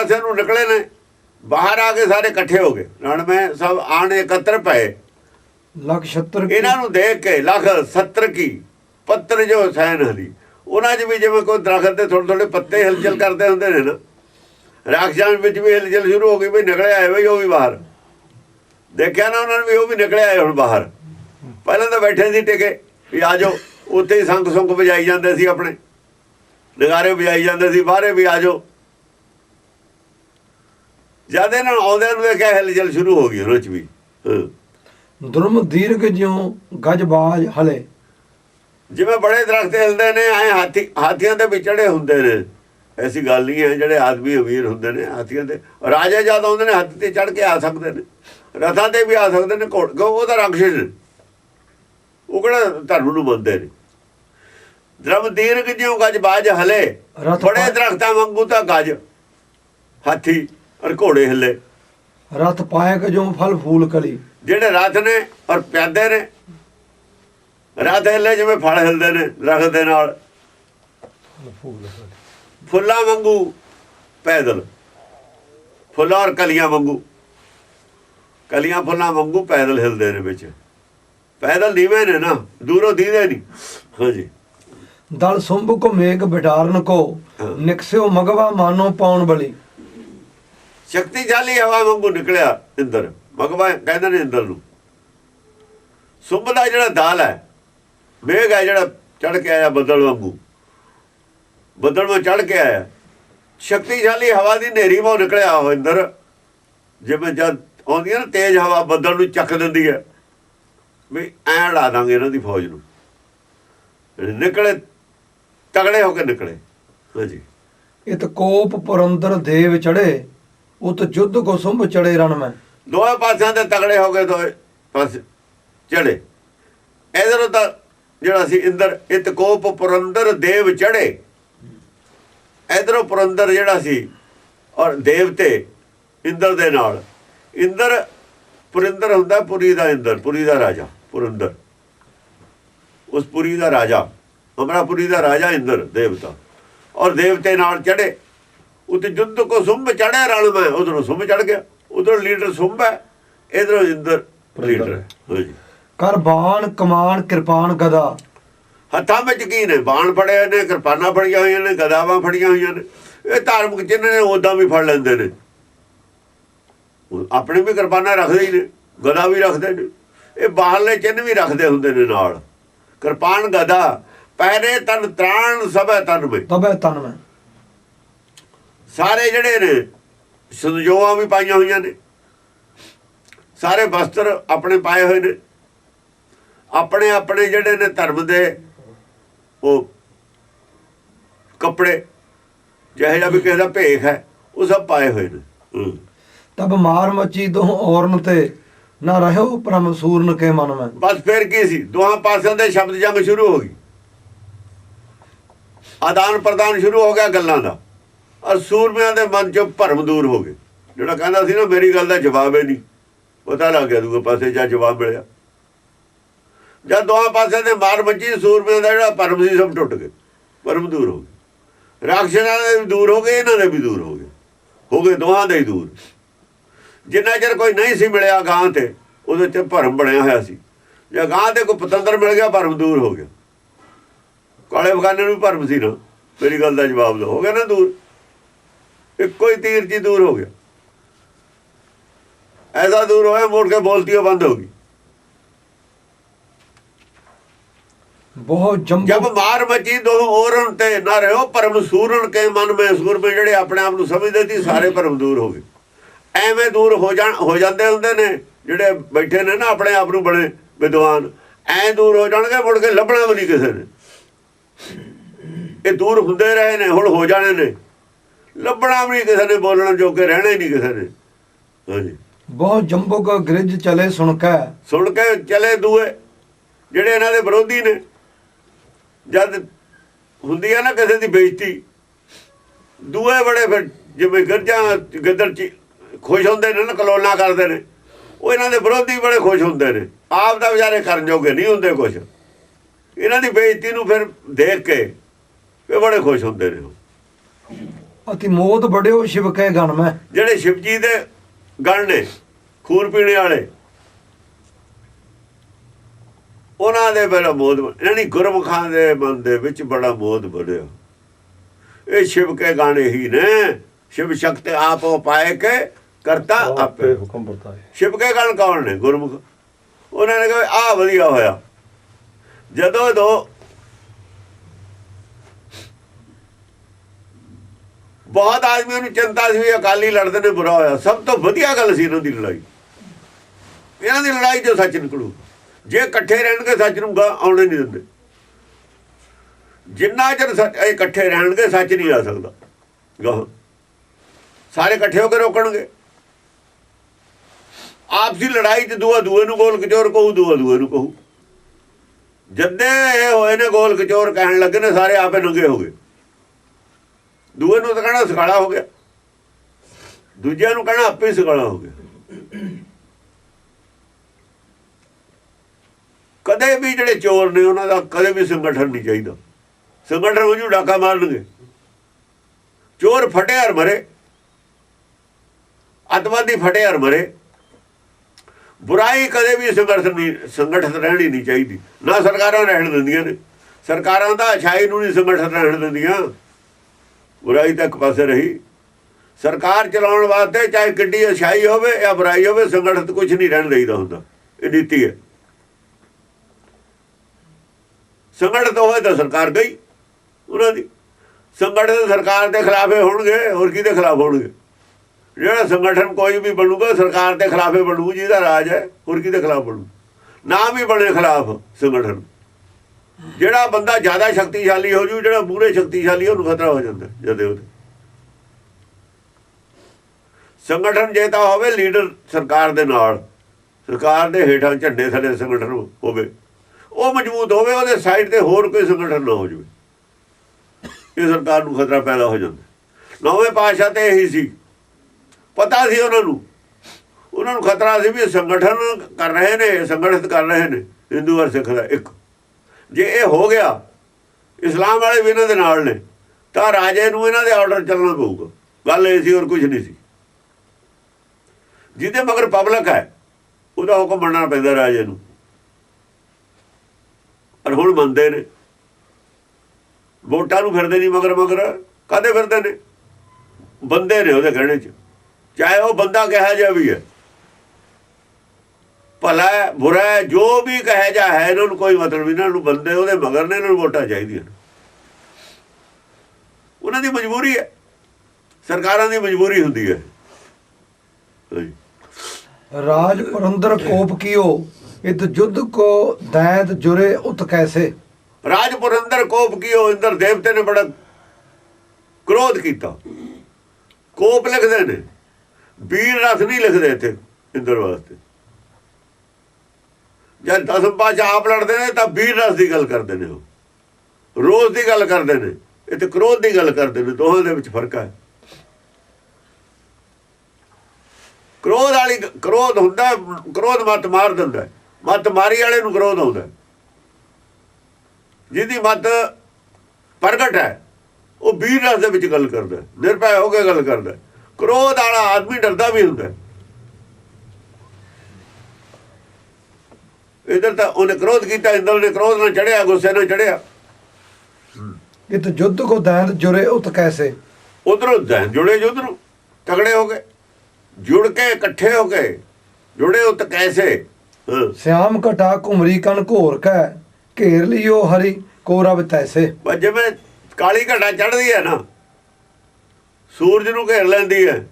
ਪਾਸੇ ਨੂੰ ਨਿਕਲੇ ਨੇ ਬਾਹਰ ਆ ਕੇ ਸਾਰੇ ਇਕੱਠੇ ਹੋ ਗਏ। ਰਣਮੇ ਸਭ ਆਣ ਇਕੱਤਰ ਪਏ। ਲਖ 76 ਕੀ? ਇਹਨਾਂ ਨੂੰ ਦੇਖ ਕੇ ਲੱਖ 70 ਕੀ? ਪੱਤਰ ਜੋ ਸੈਨ ਹਰੀ। ਉਹਨਾਂ 'ਚ ਵੀ ਜਿਵੇਂ ਕੋਈ ਦਰਖਤ ਦੇ ਥੋੜੇ ਥੋੜੇ ਪੱਤੇ ਹਿਲਚਲ ਕਰਦੇ ਹੁੰਦੇ ਨੇ ਨਾ। ਰਾਖਸ਼ਾਂ ਵਿੱਚ ਵੀ ਹਿਲਚਲ ਸ਼ੁਰੂ ਹੋ ਗਈ ਵੀ ਨਿਕਲੇ ਆਏ ਬਈ ਉਹ ਵੀ ਬਾਹਰ। ਦੇਖਿਆ ਨਾ ਉਹਨਾਂ ਨੇ ਵੀ ਉਹ ਵੀ ਨਿਕਲੇ ਆਏ ਹੁਣ ਬਾਹਰ। ਪਹਿਲਾਂ ਤਾਂ ਬੈਠੇ ਸੀ ਟਿਕੇ ਵੀ ਆ ਜਾਓ ਉੱਥੇ ਹੀ ਸੰਗ ਸੰਗ ਵਜਾਈ ਜਾਂਦੇ ਸੀ ਆਪਣੇ। ਨਗਾਰੇ ਵਜਾਈ ਜਾਂਦੇ ਸੀ ਬਾਹਰੇ ਵੀ ਆ ਜਾਓ। ਜਦ ਇਹਨਾਂ ਆਉਂਦਿਆਂ ਨੂੰ ਦੇਖਿਆ ਹਿਲਚਲ ਸ਼ੁਰੂ ਹੋ ਗਈ ਉਹਨਾਂ 'ਚ ਵੀ। ਹਾਂ। ਦੁਰਮ ਦੀਰਘ ਜਿਉ ਗਜਬਾਜ ਹਲੇ। ਜਿਵੇਂ ਬੜੇ ਦਰਖਤ ਹਿਲਦੇ ਨੇ ਐ ਹਾਥੀ ਹਾਥੀਆਂ ਦੇ ਵਿਚੜੇ ਹੁੰਦੇ ਨੇ। ਐਸੀ ਗੱਲ ਨਹੀਂ ਹੈ ਜਿਹੜੇ ਆਦਮੀ ਅਮੀਰ ਹੁੰਦੇ ਨੇ ਹਾਥੀਆਂ ਦੇ। ਰਾਜਾ ਜਦ ਆਉਂਦੇ ਨੇ ਹਾਥੀ ਤੇ ਚੜ ਕੇ ਆ ਸਕਦੇ ਨੇ। ਰਥਾਂ ਤੇ ਵੀ ਆ ਸਕਦੇ ਨੇ ਘੋੜ ਕਿਉਂ? ਉਹ ਤਾਂ ਰਾਖਸ਼ ਉਹ ਕਿਹੜਾ ਧਰਮ ਨੂੰ ਮੰਨਦੇ ਨੇ? ਦਰਮ ਦੀਰਘ ਜਿਉ ਗੱਜ ਬਾਜ ਹਲੇ। ਬੜੇ ਦਰਖਤਾਂ ਵਾਂਗੂ ਤਾਂ ਗੱਜ। ਹਾਥੀ। ਔਰ ਘੋੜੇ ਹਿੱਲੇ। ਰਥ ਪਾਇਕ ਜੋ ਫਲ ਫੂਲ ਕਲੀ। ਜਿਹੜੇ ਰਥ ਨੇ ਔਰ ਪਿਆਦੇ ਨੇ ਰਥ ਹਿੱਲੇ ਜਿਵੇਂ ਫਲ ਹਿਲਦੇ ਨੇ ਦਰਖਤ ਦੇ ਨਾਲ। ਫੁੱਲਾਂ ਵਾਂਗੂ ਪੈਦਲ। ਫੁੱਲਾਂ ਔਰ ਕਲੀਆਂ ਵਾਂਗੂ। ਕਲੀਆਂ ਫੁੱਲਾਂ ਵਾਂਗੂ ਪੈਦਲ ਹਿਲਦੇ ਨੇ ਵਿੱਚ। ਪੈਦਲ ਨੀਵੇਂ ਨੇ ਨਾ ਦੂਰੋਂ ਦੀਦੇ ਨਹੀਂ। ਹਾਂਜੀ। ਦਲ ਸੁੰਭ ਕੋ ਮੇਘ ਬਿਟਾਰਨ ਕੋ। ਨਿਕਸਿਓ ਮਗਵਾ ਮਾਨੋ ਪਾਉਣ ਬਲੀ। ਸ਼ਕਤੀਸ਼ਾਲੀ ਹਵਾ ਵਾਂਗੂ ਨਿਕਲਿਆ ਇੰਦਰ। ਭਗਵਾ ਕਹਿੰਦੇ ਨੇ ਇੰਦਰ ਨੂੰ ਸੁੰਭ ਦਾ ਜਿਹੜਾ ਦਾਲ ਹੈ, ਮੇਘ ਹੈ ਜਿਹੜਾ ਚੜ ਕੇ ਆਇਆ ਬੱਦਲ ਵਾਂਗੂ। ਬੱਦਲ ਵਿੱਚ ਚੜ ਕੇ ਆਇਆ। ਸ਼ਕਤੀਸ਼ਾਲੀ ਹਵਾ ਦੀ ਨੇਰੀ ਵਾਂ ਨਿਕਲਿਆ ਉਹ ਇੰਦਰ। ਜਿਵੇਂ ਜਦ ਆਉਂਦੀ ਹੈ ਨਾ ਤੇਜ਼ ਹਵਾ ਬੱਦਲ ਨੂੰ ਚੱਕ ਦਿੰਦੀ ਹੈ। ਵੀ ਐਂ ਉਡਾ ਦਾਂਗੇ ਇਹਨਾਂ ਦੀ ਫੌਜ ਨੂੰ। ਨਿਕਲੇ, ਤਗੜੇ ਹੋ ਕੇ ਨਿਕਲੇ। ਹਾਂਜੀ। ਇਤ ਕੋਪ ਪੁਰੰਦਰ ਦੇਵ ਚੜੇ ਉਤ ਜੁੱਧ ਕੋ ਸੁੰਭ ਚੜੇ ਰਣ ਮੈਂ। ਦੋਵੇਂ ਪਾਸਿਆਂ ਤੇ ਤਗੜੇ ਹੋ ਗਏ ਦੋਵੇਂ ਪਾਸੇ ਚੜੇ। ਇਧਰੋਂ ਤਾਂ ਜਿਹੜਾ ਸੀ ਇੰਦਰ ਇਤਕੋਪ ਪੁਰੰਦਰ ਦੇਵ ਚੜੇ। ਇਧਰੋਂ ਪੁਰੰਦਰ ਜਿਹੜਾ ਸੀ ਔਰ ਦੇਵਤੇ ਇੰਦਰ ਦੇ ਨਾਲ। ਇੰਦਰ ਪੁਰਿੰਦਰ ਹੁੰਦਾ ਪੁਰੀ ਦਾ ਇੰਦਰ, ਪੁਰੀ ਦਾ ਰਾਜਾ, ਪੁਰਿੰਦਰ। ਉਸ ਪੁਰੀ ਦਾ ਰਾਜਾ, ਅਮਰਾਪੁਰੀ ਦਾ ਰਾਜਾ ਇੰਦਰ, ਦੇਵਤਾ। ਔਰ ਦੇਵਤੇ ਨਾਲ ਚੜੇ। ਉਤੇ ਜੁੱਧ ਕੋ ਸੁੰਭ ਚੜਿਆ ਰਣ ਮੈਂ ਉਧਰੋਂ ਸੁੰਭ ਚੜ ਗਿਆ। ਉਧਰ ਲੀਡਰ ਸੁੰਭ ਹੈ ਇਧਰੋਂ ਇੰਦਰ ਲੀਡਰ ਹੈ। ਹਾਂਜੀ। ਕਰ ਬਾਣ ਕਮਾਨ ਕਿਰਪਾਨ ਗਦਾ। ਹੱਥਾਂ ਵਿੱਚ ਕੀ ਨੇ? ਬਾਣ ਫੜੇ ਹੋਏ ਨੇ ਕਿਰਪਾਨਾਂ ਫੜੀਆਂ ਹੋਈਆਂ ਨੇ ਗਦਾਵਾਂ ਫੜੀਆਂ ਹੋਈਆਂ ਨੇ। ਇਹ ਧਾਰਮਿਕ ਚਿੰਨ੍ਹ ਨੇ ਉਦਾਂ ਵੀ ਫੜ ਲੈਂਦੇ ਨੇ। ਆਪਣੇ ਵੀ ਕਿਰਪਾਨਾਂ ਰੱਖਦੇ ਹੀ ਨੇ ਗਦਾ ਵੀ ਰੱਖਦੇ ਨੇ। ਇਹ ਬਾਹਰਲੇ ਚਿੰਨ੍ਹ ਵੀ ਰੱਖਦੇ ਹੁੰਦੇ ਨੇ ਨਾਲ। ਕਿਰਪਾਨ ਗਦਾ ਪਹਿਰੇ ਤਨ ਤਰਾਣ ਸਭੈ ਤਨ ਵਿੱਚ। ਤਬੈ ਤਨ ਮੈਂ ਸਾਰੇ ਜਿਹੜੇ ਨੇ ਸੰਜੋਆਂ ਵੀ ਪਾਈਆਂ ਹੋਈਆਂ ਨੇ। ਸਾਰੇ ਵਸਤਰ ਆਪਣੇ ਪਾਏ ਹੋਏ ਨੇ। ਆਪਣੇ ਆਪਣੇ ਜਿਹੜੇ ਨੇ ਧਰਮ ਦੇ ਉਹ ਕੱਪੜੇ ਜਿਹੇ ਜਿਹਾ ਵੀ ਕਿਸੇ ਦਾ ਭੇਖ ਹੈ ਉਹ ਸਭ ਪਾਏ ਹੋਏ ਨੇ। ਤਬ ਮਾਰ ਮਚੀ ਦੋ ਔਰਨ ਤੇ ਨਾ ਰਹਿਓ ਪਰਮ ਸੂਰਨ ਕੇ ਮਨ ਮੈਂ। ਬਸ ਫਿਰ ਕੀ ਸੀ? ਦੋਹਾਂ ਪਾਸਿਆਂ ਦੇ ਸ਼ਬਦ ਜੰਗ ਸ਼ੁਰੂ ਹੋ ਗਈ। ਆਦਾਨ ਪ੍ਰਦਾਨ ਸ਼ੁਰੂ ਹੋ ਗਿਆ ਗੱਲਾਂ ਦਾ। ਔਰ ਸੂਰਮਿਆਂ ਦੇ ਮਨ ਚੋਂ ਭਰਮ ਦੂਰ ਹੋ ਗਏ। ਜਿਹੜਾ ਕਹਿੰਦਾ ਸੀ ਨਾ, ਮੇਰੀ ਗੱਲ ਦਾ ਜਵਾਬ ਹੀ ਨਹੀਂ। ਪਤਾ ਲੱਗ ਗਿਆ ਦੂਏ ਪਾਸੇ ਜਾਂ ਜਵਾਬ ਮਿਲਿਆ। ਜਦ ਦੋਹਾਂ ਪਾਸਿਆਂ ਦੇ ਮਾਰ ਮੱਚੀ ਸੂਰਮਿਆਂ ਦਾ ਜਿਹੜਾ ਭਰਮ ਸੀ, ਸਭ ਟੁੱਟ ਗਏ। ਭਰਮ ਦੂਰ ਹੋ ਗਏ। ਰਾਖਸ਼ਾਂ ਦੇ ਵੀ ਦੂਰ ਹੋ ਗਏ, ਇਹਨਾਂ ਦੇ ਵੀ ਦੂਰ ਹੋ ਗਏ। ਹੋ ਗਏ ਦੋਹਾਂ ਦੇ ਹੀ ਦੂਰ। ਜਿੰਨਾ ਚਿਰ ਕੋਈ ਨਹੀਂ ਸੀ ਮਿਲਿਆ ਗਾਂ ਤੇ, ਉਹਦੇ ਤੇ ਭਰਮ ਬਣਿਆ ਹੋਇਆ ਸੀ। ਜੇ ਗਾਂ ਤੇ ਕੋਈ ਪਤੰਦਰ ਮਿਲ ਗਿਆ, ਭਰਮ ਦੂਰ ਹੋ ਗਿਆ। ਕਾਲੇ ਬਖਾਨੇ ਨੂੰ ਵੀ ਭਰਮ ਸੀ ਨਾ। ਮੇਰੀ ਗੱਲ ਦਾ ਜਵਾਬ ਦਿਓ ਹੋ ਗਿਆ ਨਾ ਦੂਰ। ਇੱਕੋ ਹੀ ਤੀਰ ਜੀ ਦੂਰ ਹੋ ਗਿਆ। ਐਸਾ ਦੂਰ ਹੋਇਆ ਮੁੜ ਕੇ ਬੋਲਤੀ ਉਹ ਬੰਦ ਹੋ ਗਈ। ਬਹੁਤ ਜਬ ਜੰਬੋ ਮਾਰ ਮਚੀ ਦੋ ਔਰਨ ਤੇ ਨਾ ਰਹਿਓ ਪਰਮ ਸੂਰਨ ਕੇ ਮਨ ਮੇ ਸੂਰਮੇ ਜਿਹੜੇ ਆਪਣੇ ਆਪ ਨੂੰ ਸਮਝਦੇ ਸੀ ਸਾਰੇ ਭਰਮ ਦੂਰ ਹੋ ਗਏ। ਐਵੇਂ ਦੂਰ ਹੋ ਜਾਣ ਹੋ ਜਾਂਦੇ ਹੁੰਦੇ ਨੇ ਜਿਹੜੇ ਬੈਠੇ ਨੇ ਨਾ ਆਪਣੇ ਆਪ ਨੂੰ ਬੜੇ ਵਿਦਵਾਨ ਐ ਦੂਰ ਹੋ ਜਾਣਗੇ ਮੁੜ ਕੇ ਲੱਭਣਾ ਵੀ ਨਹੀਂ ਕਿਸੇ ਨੇ। ਇਹ ਦੂਰ ਹੁੰਦੇ ਰਹੇ ਨੇ ਹੁਣ ਹੋ ਜਾਣੇ ਨੇ। ਲੱਭਣਾ ਵੀ ਨਹੀਂ ਕਿਸੇ ਨੇ ਬੋਲਣ ਜੋਗੇ ਰਹਿਣਾ ਹੀ ਨਹੀਂ ਕਿਸੇ ਨੇ। ਹਾਂਜੀ। ਬਹੁਤ ਜੰਬੋ ਕਾ ਗ੍ਰਿਜ ਚਲੇ ਸੁਣ ਕੇ। ਸੁਣ ਕੇ ਚਲੇ ਦੂਏ ਜਿਹੜੇ ਇਹਨਾਂ ਦੇ ਵਿਰੋਧੀ ਨੇ। ਜਦ ਹੁੰਦੀ ਆ ਨਾ ਕਿਸੇ ਦੀ ਬੇਇੱਜ਼ਤੀ ਦੂਏ ਬੜੇ ਫਿਰ ਜਿਵੇਂ ਗਰਜਾਂ ਗਿੱਦੜ ਚ ਖੁਸ਼ ਹੁੰਦੇ ਨੇ ਨਾ ਕਲੋਲਾਂ ਕਰਦੇ ਨੇ ਉਹ ਇਹਨਾਂ ਦੇ ਵਿਰੋਧੀ ਬੜੇ ਖੁਸ਼ ਹੁੰਦੇ ਨੇ। ਆਪ ਦਾ ਵਿਚਾਰੇ ਕਰਨ ਜੋਗੇ ਨਹੀਂ ਹੁੰਦੇ ਕੁਛ। ਇਹਨਾਂ ਦੀ ਬੇਇੱਜ਼ਤੀ ਨੂੰ ਫਿਰ ਦੇਖ ਕੇ ਇਹ ਬੜੇ ਖੁਸ਼ ਹੁੰਦੇ ਨੇ। ਅਤੀ ਮੋਦ ਬੜਿਓ ਸ਼ਿਵ ਕੈ ਗਣ ਮੈਂ। ਜਿਹੜੇ ਸ਼ਿਵ ਜੀ ਦੇ ਗਣ ਨੇ ਖੂਨ ਪੀਣੇ ਵਾਲੇ ਉਹਨਾਂ ਦੇ ਬੜਾ ਮੋਦ ਯਾਨੀ ਗੁਰਮੁਖਾਂ ਦੇ ਮਨ ਦੇ ਵਿੱਚ ਬੜਾ ਮੋਦ ਬਣਿਆ ਇਹ ਸ਼ਿਵ ਕੇ ਗਾਣੇ ਹੀ ਨੇ ਸ਼ਿਵ ਸ਼ਕਤ ਆਪੋ ਪਾਏ ਕੇ ਕਰਤਾ ਆਪੇ ਹੁਕਮ ਵਰਤਾਏ। ਸ਼ਿਵ ਕੇ ਗਣ ਕੌਣ ਨੇ? ਗੁਰਮੁਖ। ਉਹਨਾਂ ਨੇ ਕਿਹਾ ਆ ਵਧੀਆ ਹੋਇਆ। ਜਦੋਂ ਦੋ ਬਹੁਤ ਆਦਮੀਆਂ ਨੂੰ ਚਿੰਤਾ ਸੀ ਵੀ ਅਕਾਲੀ ਲੜਦੇ ਨੇ, ਬੁਰਾ ਹੋਇਆ। ਸਭ ਤੋਂ ਵਧੀਆ ਗੱਲ ਸੀ ਇਹਨਾਂ ਦੀ ਲੜਾਈ। ਇਹਨਾਂ ਦੀ ਲੜਾਈ 'ਚ ਸੱਚ ਨਿਕਲੂ। ਜੇ ਇਕੱਠੇ ਰਹਿਣਗੇ, ਸੱਚ ਨੂੰ ਗਾ ਆਉਣੇ ਨਹੀਂ ਦਿੰਦੇ। ਜਿੰਨਾ ਚਿਰ ਸੱਚ ਇਹ ਇਕੱਠੇ ਰਹਿਣਗੇ, ਸੱਚ ਨਹੀਂ ਆ ਸਕਦਾ। ਗਾਹ ਸਾਰੇ ਇਕੱਠੇ ਹੋ ਕੇ ਰੋਕਣਗੇ। ਆਪਸੀ ਲੜਾਈ 'ਚ ਦੂਆ ਦੂਏ ਨੂੰ ਗੋਲ ਕਚੋਰ ਕਹੂ, ਦੂਆ ਦੂਏ ਨੂੰ ਕਹੂ। ਜਦੇ ਇਹ ਹੋਏ ਨੇ ਗੋਲ ਕਚੋਰ ਕਹਿਣ ਲੱਗੇ ਨੇ, ਸਾਰੇ ਆਪੇ ਨੰਗੇ ਹੋ ਗਏ। ਦੂਏ ਨੂੰ ਤਾਂ ਕਹਿਣਾ ਸਖਾਲਾ ਹੋ ਗਿਆ। ਦੂਜਿਆਂ ਨੂੰ ਕਹਿਣਾ ਆਪੇ ਹੀ ਹੋ ਗਿਆ। ਕਦੇ ਵੀ ਜਿਹੜੇ ਚੋਰ ਨੇ ਉਹਨਾਂ ਦਾ ਕਦੇ ਵੀ ਸੰਗਠਨ ਨਹੀਂ ਚਾਹੀਦਾ। ਸੰਗਠਨ ਉਹ ਨੂੰ ਡਾਕਾ ਮਾਰਨਗੇ। ਚੋਰ ਫਟੇ ਹਰ ਮਰੇ। ਅਤਵਾਦੀ ਫਟੇ ਹਰ ਮਰੇ। ਬੁਰਾਈ ਕਦੇ ਵੀ ਸੰਗਠਨ ਨਹੀਂ ਸੰਗਠਿਤ ਰਹਿਣੀ ਨਹੀਂ ਚਾਹੀਦੀ। ਨਾ ਸਰਕਾਰਾਂ ਰਹਿਣ ਦਿੰਦੀਆਂ ਨੇ। ਸਰਕਾਰਾਂ ਦਾ ਅਛਾਈ ਨੂੰ ਨਹੀਂ ਸੰਗਠਿਤ ਰਹਿਣ ਦਿੰਦੀਆਂ। ਬੁਰਾਈ ਤਾਂ ਇੱਕ ਪਾਸੇ ਰਹੀ। ਸਰਕਾਰ ਚਲਾਉਣ ਵਾਸਤੇ ਚਾਹੇ ਕਿੱਡੀ ਅਛਾਈ ਹੋਵੇ ਜਾਂ ਬੁਰਾਈ ਹੋਵੇ, ਸੰਗਠਿਤ ਕੁਝ ਨਹੀਂ ਰਹਿਣ ਦੇਈਦਾ ਹੁੰਦਾ। ਇਹ ਨੀਤੀ ਹੈ। ਸੰਗਠਿਤ ਹੋਵੇ ਤਾਂ ਸਰਕਾਰ ਗਈ ਉਹਨਾਂ ਦੀ। ਸੰਗਠਿਤ ਸਰਕਾਰ ਦੇ ਖਿਲਾਫੇ ਹੋਣਗੇ, ਹੋਰ ਕਿਹਦੇ ਖਿਲਾਫ ਹੋਣਗੇ? ਜਿਹੜਾ ਸੰਗਠਨ ਕੋਈ ਵੀ ਬਣੂਗਾ, ਸਰਕਾਰ ਦੇ ਖਿਲਾਫੇ ਬਣੂ, ਜਿਹਦਾ ਰਾਜ ਹੈ, ਹੋਰ ਕਿਹਦੇ ਖਿਲਾਫ ਬਣੂ? ਨਾ ਵੀ ਬਣੇ ਖਿਲਾਫ ਸੰਗਠਨ। ਜਿਹੜਾ ਬੰਦਾ ਜ਼ਿਆਦਾ ਸ਼ਕਤੀਸ਼ਾਲੀ ਹੋ ਜੂ, ਜਿਹੜਾ ਪੂਰੇ ਸ਼ਕਤੀਸ਼ਾਲੀ ਉਹਨੂੰ ਖਤਰਾ ਹੋ ਜਾਂਦਾ, ਜਦੇ ਉਹਦੇ। ਸੰਗਠਨ ਜੇ ਤਾਂ ਹੋਵੇ, ਲੀਡਰ ਸਰਕਾਰ ਦੇ ਨਾਲ, ਸਰਕਾਰ ਦੇ ਹੇਠਾਂ ਝੰਡੇ ਥੱਲੇ ਸੰਗਠਨ ਹੋਵੇ, ਉਹ ਮਜ਼ਬੂਤ ਹੋਵੇ, ਉਹਦੇ ਸਾਈਡ ਤੇ ਹੋਰ ਕੋਈ ਸੰਗਠਨ ਨਾ ਹੋ ਜਾਵੇ। ਇਹ ਸਰਕਾਰ ਨੂੰ ਖਤਰਾ ਪੈਦਾ ਹੋ ਜਾਂਦਾ। ਨੌਵੇਂ ਪਾਤਸ਼ਾਹ ਤੇ ਇਹੀ ਸੀ। ਪਤਾ ਸੀ ਉਹਨਾਂ ਨੂੰ। ਉਹਨਾਂ ਨੂੰ ਖਤਰਾ ਸੀ ਵੀ ਸੰਗਠਨ ਕਰ ਰਹੇ ਨੇ, ਸੰਗਠਿਤ ਕਰ ਰਹੇ ਨੇ, ਹਿੰਦੂ ਔਰ ਸਿੱਖ ਦਾ ਇੱਕ। ਜੇ ਇਹ ਹੋ ਗਿਆ, ਇਸਲਾਮ ਵਾਲੇ ਵੀ ਇਹਨਾਂ ਦੇ ਨਾਲ ਨੇ, ਤਾਂ ਰਾਜੇ ਨੂੰ ਇਹਨਾਂ ਦੇ ਆਰਡਰ ਚੱਲਣਾ ਪਊਗਾ। ਗੱਲ ਇਹ ਸੀ, ਹੋਰ ਕੁਝ ਨਹੀਂ ਸੀ। ਜਿਹਦੇ ਮਗਰ ਪਬਲਿਕ ਹੈ, ਉਹਦਾ ਹੁਕਮ ਮੰਨਣਾ ਪੈਂਦਾ ਰਾਜੇ ਨੂੰ। ਪਰ ਹੁਣ ਮੰਨਦੇ ਨੇ। ਵੋਟਾਂ ਨੂੰ ਫਿਰਦੇ ਨਹੀਂ ਮਗਰ ਮਗਰ ਕਾਦੇ ਫਿਰਦੇ ਨੇ? ਬੰਦੇ ਨੇ ਉਹਦੇ ਕਹਿਣੇ 'ਚ। ਚਾਹੇ ਉਹ ਬੰਦਾ ਕਿਹਾ ਜਾ ਵੀ ਹੈ। ਭਲਾ ਬੁਰਾ ਜੋ ਵੀ ਕਹੇ ਜਾ ਹੈ ਇਹਨਾਂ ਨੂੰ ਕੋਈ ਮਤਲਬ ਨਹੀਂ ਇਹਨਾਂ ਨੂੰ ਬੰਦੇ ਉਹਦੇ ਮਗਰ ਨੇ ਇਹਨਾਂ ਨੂੰ ਵੋਟਾਂ ਚਾਹੀਦੀਆਂ। ਉਹਨਾਂ ਦੀ ਮਜਬੂਰੀ ਹੈ ਸਰਕਾਰਾਂ ਦੀ ਮਜਬੂਰੀ ਹੁੰਦੀ ਹੈ। ਰਾਜ ਪਰੰਦਰ ਕੋਪ ਕੀਓ ਇਤ ਜੁਧ ਕੋ ਦੈਂਤ ਜੁਰੇ ਉਤ ਕੈਸੇ ਰਾਜਪੁਰ ਅੰਦਰ ਕੋਪ ਕੀਓ ਇੰਦਰ ਦੇਵਤੇ ਨੇ ਬੜਾ ਕ੍ਰੋਧ ਕੀਤਾ ਕੋਪ ਲਿਖਦੇ ਨੇ ਵੀਰ ਰਸ ਨਹੀਂ ਲਿਖਦੇ ਇੱਥੇ ਇੰਦਰ ਵਾਸਤੇ ਜਦ ਦਸਮ ਪਾਤਸ਼ਾਹ ਆਪ ਲੜਦੇ ਨੇ ਤਾਂ ਵੀਰ ਰਸ ਦੀ ਗੱਲ ਕਰਦੇ ਨੇ ਉਹ। ਰੋਜ਼ ਦੀ ਗੱਲ ਕਰਦੇ ਨੇ। ਇਹ ਤੇ ਕ੍ਰੋਧ ਦੀ ਗੱਲ ਕਰਦੇ ਨੇ। ਦੋਹਾਂ ਦੇ ਵਿੱਚ ਫ਼ਰਕ ਹੈ। ਕ੍ਰੋਧ ਵਾਲੀ ਕ੍ਰੋਧ ਹੁੰਦਾ, ਕ੍ਰੋਧ ਮਤ ਮਾਰ ਦਿੰਦਾ। ਹੈ। ਮਤ ਮਾਰੀ ਵਾਲੇ ਨੂੰ ਕ੍ਰੋਧ ਆਉਂਦਾ। ਜਿਹਦੀ ਮਤ ਪ੍ਰਗਟ ਹੈ, ਉਹ ਵੀਰ ਰਸ ਦੇ ਵਿੱਚ ਗੱਲ ਕਰਦਾ। ਨਿਰਭੈ ਹੋ ਕੇ ਗੱਲ ਕਰਦਾ। ਕ੍ਰੋਧ ਵਾਲਾ ਆਦਮੀ ਡਰਦਾ ਵੀ ਹੁੰਦਾ। ਇਧਰ ਤਾਂ ਉਹਨੇ ਕ੍ਰੋਧ ਕੀਤਾ ਇੰਦਰ ਨੇ ਕ੍ਰੋਧ ਨਾਲ ਚੜਿਆ ਗੁੱਸੇ ਨਾਲ ਚੜਿਆ। ਇਤ ਜੁਧ ਕੋ ਦੈਂਤ ਜੁਰੇ ਉਤ ਕੈਸੇ? ਉਧਰੋਂ ਦਹਿ ਜੁੜੇ ਉਧਰੋਂ ਤਗੜੇ ਹੋ ਗਏ। ਜੁੜ ਕੇ ਇਕੱਠੇ ਹੋ ਗਏ ਜੁੜੇ ਉਤ ਕੈਸੇ? ਸਿਆਮ ਘਟਾ ਘੁਮਰੀ ਕਨ ਘੋਰ ਕੈ ਘੇਰ ਲਿਓ ਹਰੀ ਕੋਰਵ ਤੈਸੇ। ਜਿਵੇਂ ਕਾਲੀ ਘਟਾ ਚੜਦੀ ਹੈ ਨਾ ਸੂਰਜ ਨੂੰ ਘੇਰ ਲੈਂਦੀ ਹੈ।